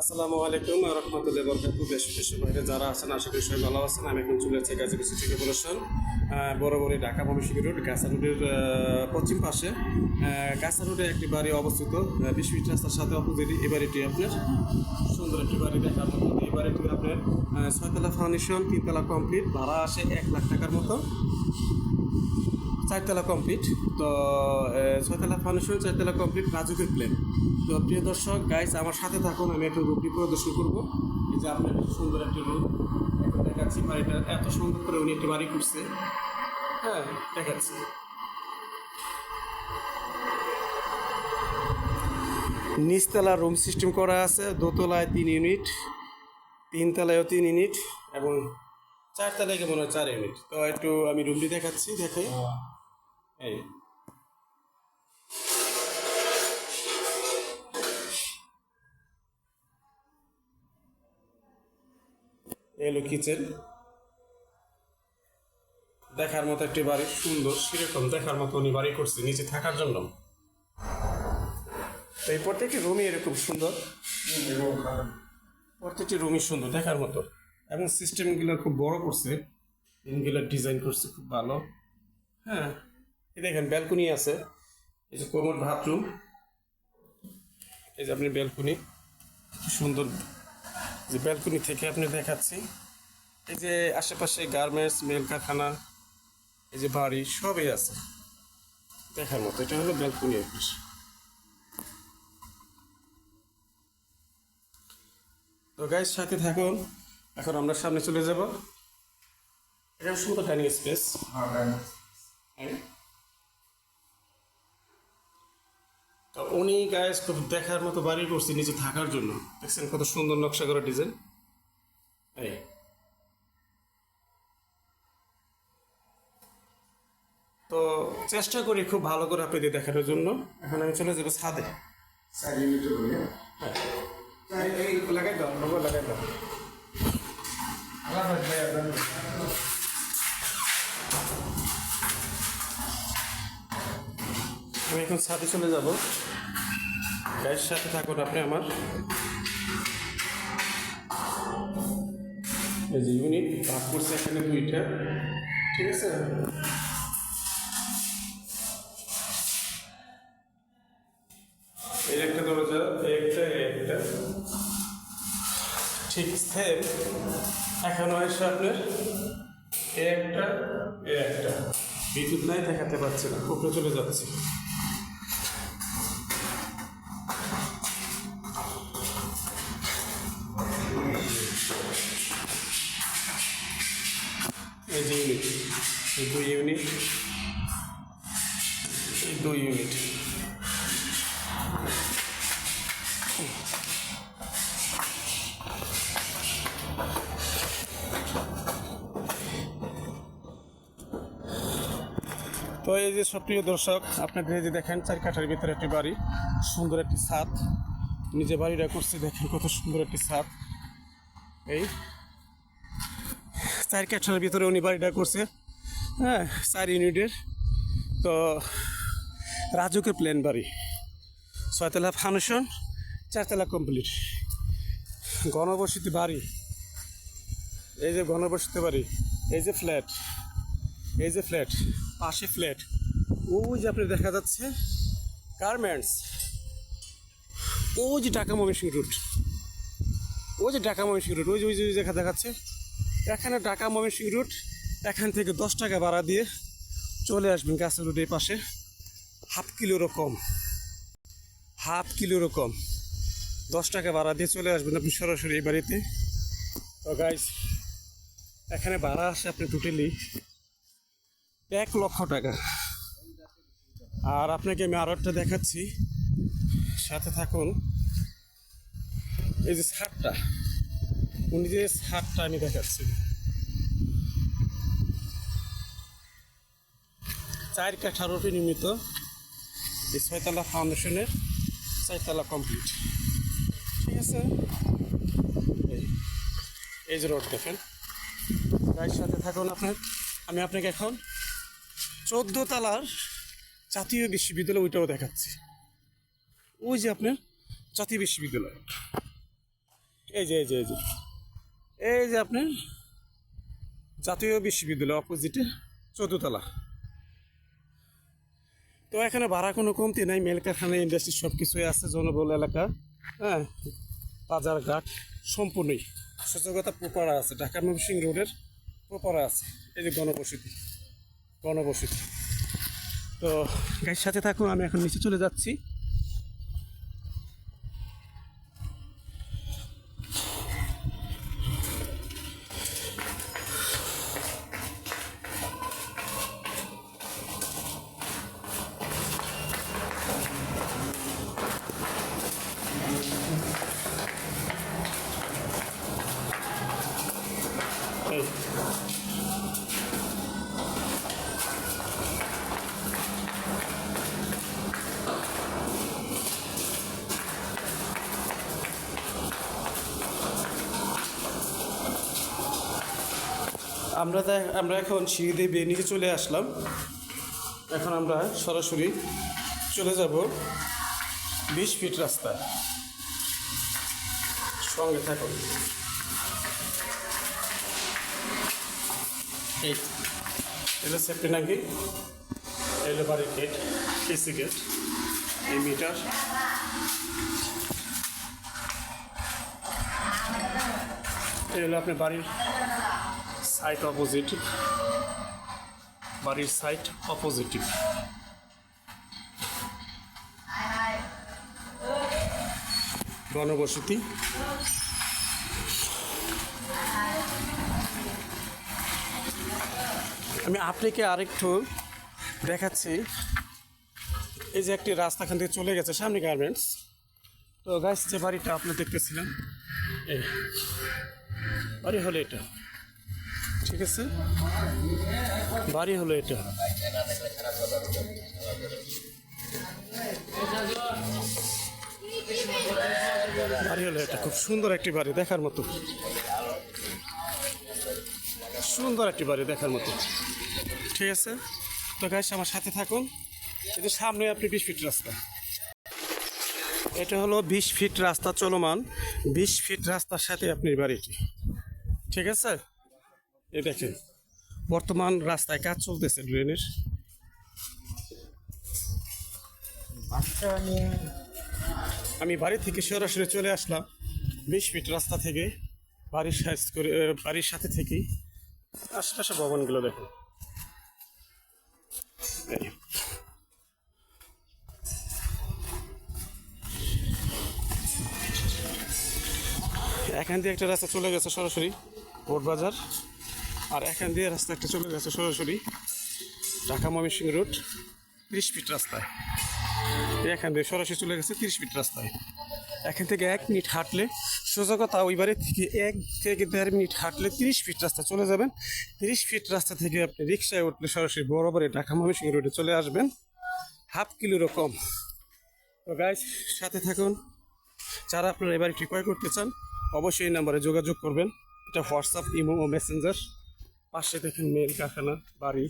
আসসালামু আলাইকুম রহমতুল্লাহ বরকাতু দেশ বিদেশের বাইরে যারা আছেন, আশা করি সবাই ভালো আছেন। আমি এখন চলে যাচ্ছি গাজীপুর সিটি কর্পোরেশন বড় ঢাকা ময়মনসিংহ রোড, গাছা রোডের পশ্চিম পাশে। গাছা রোডে একটি বাড়ি অবস্থিত বিশ ফিট রাস্তার সাথে অপোজিট এই বাড়িটি আপনার। সুন্দর একটি বাড়ি দেখার মতো। এই বাড়িটি আপনার ছয়তলা ফাউন্ডেশন, তিনতলা কমপ্লিট, ভাড়া আসে এক লাখ টাকার মতো। চারতলা কমপ্লিট। তো ছয়তলা ফাউন্ডেশন চারতলা কমপ্লিট রাজুকের প্লেন তো, প্রিয় দর্শক গাইস আমার সাথে থাকুন, আমি একটু রুটি প্রদর্শন করব। এই যে আপনার সুন্দর একটি রূপ এখন দেখাচ্ছি বাড়িটা, এত সুন্দর করে উনি একটি বাড়ি করছে। হ্যাঁ দেখাচ্ছি। নিচতলা রুম সিস্টেম করা আছে, দোতলায় তিন ইউনিট তিনতলায়ও তিন ইউনিট এবং চারতলায় কেমন হয় চার ইউনিট তো, একটু আমি রুমটি দেখাচ্ছি দেখাই এই। এলো কিচেন। দেখার মতো একটি বাড়ি, সুন্দর, সেরকম দেখার মতো উনি বাড়ি করছে, নিচে থাকার জন্য। এই প্রত্যেকটি রুমই এরকম সুন্দর। প্রত্যেকটি রুমই সুন্দর, দেখার মতো। এবং সিস্টেমগুলো খুব বড় করছে। ইনগুলো ডিজাইন করছে খুব ভালো। হ্যাঁ। এই দেখেন ব্যালকনি আছে। এই যে কোমর বাথরুম এই যে আপনি ব্যালকনি সুন্দর। যে ব্যালকনি থেকে আপনি দেখাচ্ছি। এই যে আশেপাশে গার্মেন্টস মেল কারখানা এই যে বাড়ি সবই আছে। দেখার মতো এটা হলো ব্যালকনি অফিস তো গাইজ সাথে থাকুন। এখন আমরা সামনে চলে যাব। এটা সুন্দর ডাইনিং স্পেস তো উনি গাইজ খুব দেখার মতো বাড়ি করছে নিচে থাকার জন্য। দেখছেন কত সুন্দর নকশা করা ডিজাইন এই। তো চেষ্টা করি খুব ভালো করে আপনাদের দেখানোর জন্য। এখন আমি চলে যাব ছাদে। হয়ে? হ্যাঁ। লাগাই দাও লাগাই দাও। এখন ছাদে চলে যাব। গাইয়ের সাথে থাকুন আপনি আমার। এই যে ইউনিট ভাগ করছে এখানে দুইটা। ঠিক আছে? এই একটা দরজা একটা একটা। ঠিক সেম এখনও এসে আপনার একটা একটা। বিদ্যুৎ নাই, দেখাতে পারছে না। উপরে চলে যাচ্ছে। যে ইউনিট দুই ইউনিট দুই ইউনিট তো এই যে সক্রিয় দর্শক, আপনাদের এই যে দেখেন, চার কাঠার ভিতরে একটি বাড়ি, সুন্দর একটি ছাদ। নিজে বাড়িটা করছে, দেখেন কত সুন্দর একটি ছাদ। এই চার কাঠার ভিতরে উনি বাড়িটা করছে। হ্যাঁ চার ইউনিটের। তো রাজুকে প্লেন বাড়ি। ছয়তলা ফাউন্ডেশন, চারতলা কমপ্লিট। গণবসতি বাড়ি। এই যে গণবসতি বাড়ি, এই যে ফ্ল্যাট এই যে ফ্ল্যাট পাশে ফ্ল্যাট ওই যে আপনি দেখা যাচ্ছে গার্মেন্টস ওই যে ঢাকা ময়মনসিংহ রুট ওই যে ঢাকা ময়মনসিংহ রুট ওই যে ওই যে দেখা দেখাচ্ছে এখানে ঢাকা ময়মনসিংহ রুট, এখান থেকে দশ টাকা ভাড়া দিয়ে চলে আসবেন গাছের রুটের পাশে। হাফ কিলোরও কম হাফ কিলোরও কম দশ টাকা ভাড়া দিয়ে চলে আসবেন আপনি সরাসরি এই বাড়িতে। তো গাইস এখানে ভাড়া আসে আপনি টোটালি এক লক্ষ টাকা। আর আপনাকে আমি আরও একটা দেখাচ্ছি। সাথে থাকুন। এই যে ছাদটা। উনি যে ছাদটা আমি দেখাচ্ছি। চার কাঠার উপরে নির্মিত। এই ছয়তলা ফাউন্ডেশনের চারতলা কমপ্লিট। ঠিক আছে? এই যে রোড দেখেন। গাড়ির সাথে থাকুন আপনার। আমি আপনাকে এখন চোদ্দ তালার জাতীয় বিশ্ববিদ্যালয় ওইটাও দেখাচ্ছি। ওই যে আপনার জাতীয় বিশ্ববিদ্যালয়। এই যে এই যে এই যে। এই যে আপনার জাতীয় বিশ্ববিদ্যালয় অপোজিটে চতুর্তলা তো এখানে ভাড়া কোনো কমতি নাই, মেল কারখানা ইন্ডাস্ট্রি সব কিছুই আছে জনবল এলাকা হ্যাঁ? বাজার ঘাট সম্পূর্ণই। সচকতা প্রপারা আছে ঢাকা ময়মনসিং রোডের প্রপারা আছে। এই যে গণবসতি গণবসতি। তো গাড়ির সাথে থাকুন, আমি এখন নিচে চলে যাচ্ছি। আমরা আমরা এখন সিঁড়ি দিয়ে বেয়ে নিচে চলে আসলাম। এখন আমরা সরাসরি চলে যাব বিশ ফিট রাস্তায়। সঙ্গে থাকুন। এই এলো সেফটি নাকি? এলো বাড়ির গেট কেসি গেট এই মিটার এই হলো বাড়ির সাইট অপোজিটিভ বাড়ির সাইট অপোজিটিভ গণবসতি আমি আপনাকে আরেকটু দেখাচ্ছি। এই যে একটি রাস্তা খান থেকে চলে গেছে, সামনে গার্মেন্টস। তো গাছ যে বাড়িটা আপনি দেখতেছিলেন, এই বাড়ি হলো এটা। ঠিক আছে? বাড়ি হলো এটা। বাড়ি হলো এটা, খুব সুন্দর একটি বাড়ি দেখার মতো। সুন্দর একটি বাড়ি দেখার মতো। ঠিক আছে? তো গাইস আমার সাথে থাকুন। যে সামনে আপনি বিশ ফিট রাস্তা। এটা হলো বিশ ফিট রাস্তা চলমান। বিশ ফিট রাস্তার সাথে আপনি বাড়িটি। ঠিক আছে? এই দেখেন, বর্তমান রাস্তায় কাজ চলতেছে ড্রেনের। আমি বাড়ি থেকে সরাসরি চলে আসলাম, বিশ ফিট রাস্তা থেকে, বাড়ির সাইজ করে বাড়ির সাথে থেকেই। আশেপাশে ভবনগুলো দেখুন। এখান দিয়ে একটা রাস্তা চলে গেছে সরাসরি, বোট বাজার। আর এখান দিয়ে রাস্তা একটা চলে গেছে সরাসরি ঢাকা ময়মনসিংহ রোড, তিরিশ ফিট রাস্তায়। এখান দিয়ে সরাসরি চলে গেছে তিরিশ ফিট রাস্তায়। এখান থেকে এক মিনিট হাঁটলে, সোজা কথা ওই বাড়ি থেকে এক থেকে দেড় মিনিট হাঁটলে তিরিশ ফিট রাস্তা চলে যাবেন। তিরিশ ফিট রাস্তা থেকে আপনি রিক্সায় উঠলে সরাসরি বরাবরে ঢাকা ময়মনসিংহ রোডে চলে আসবেন। হাফ কিলোরও কম তো গাইজ সাথে থাকুন। যারা আপনারা এবার একটি ক্রয় করতে চান, অবশ্যই এই নাম্বারে যোগাযোগ করবেন। এটা হোয়াটসঅ্যাপ ইমো ও মেসেঞ্জার পাশে দেখেন মেল কারখানা, বাড়ি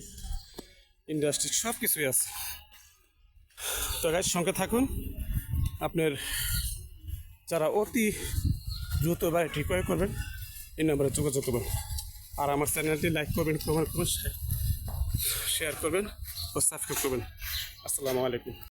ইন্ডাস্ট্রি সব কিছুই আছে। তো গাইজ সঙ্গে থাকুন। আপনার যারা অতি দ্রুত বাড়িটি ক্রয় করবেন, এই নাম্বারে যোগাযোগ করবেন। আর আমার চ্যানেলটি লাইক করবেন কমেন্ট করবেন শেয়ার করবেন ও সাবস্ক্রাইব করবেন। আসসালামু আলাইকুম।